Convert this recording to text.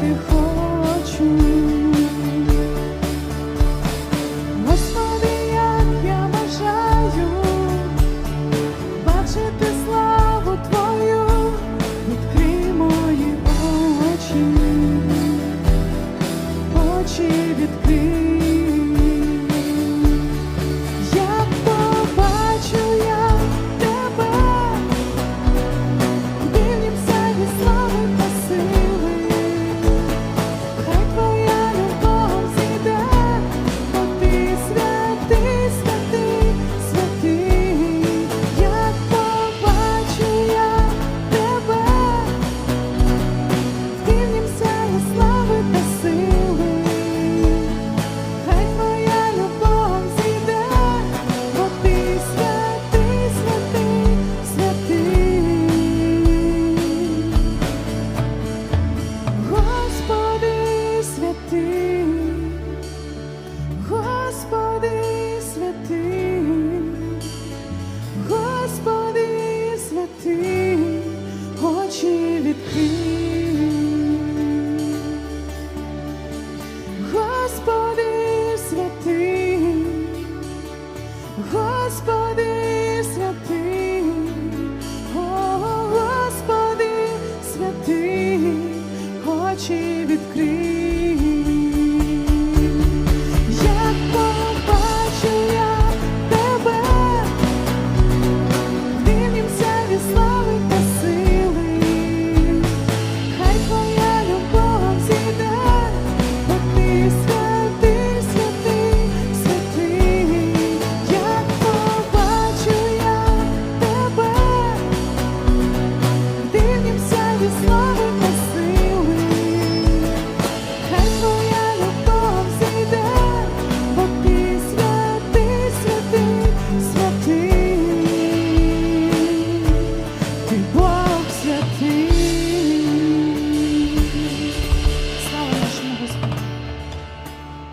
спати хочу, Господи, як я бажаю бачити славу Твою, відкрий мої очі, очі відкрий. by the Whoa.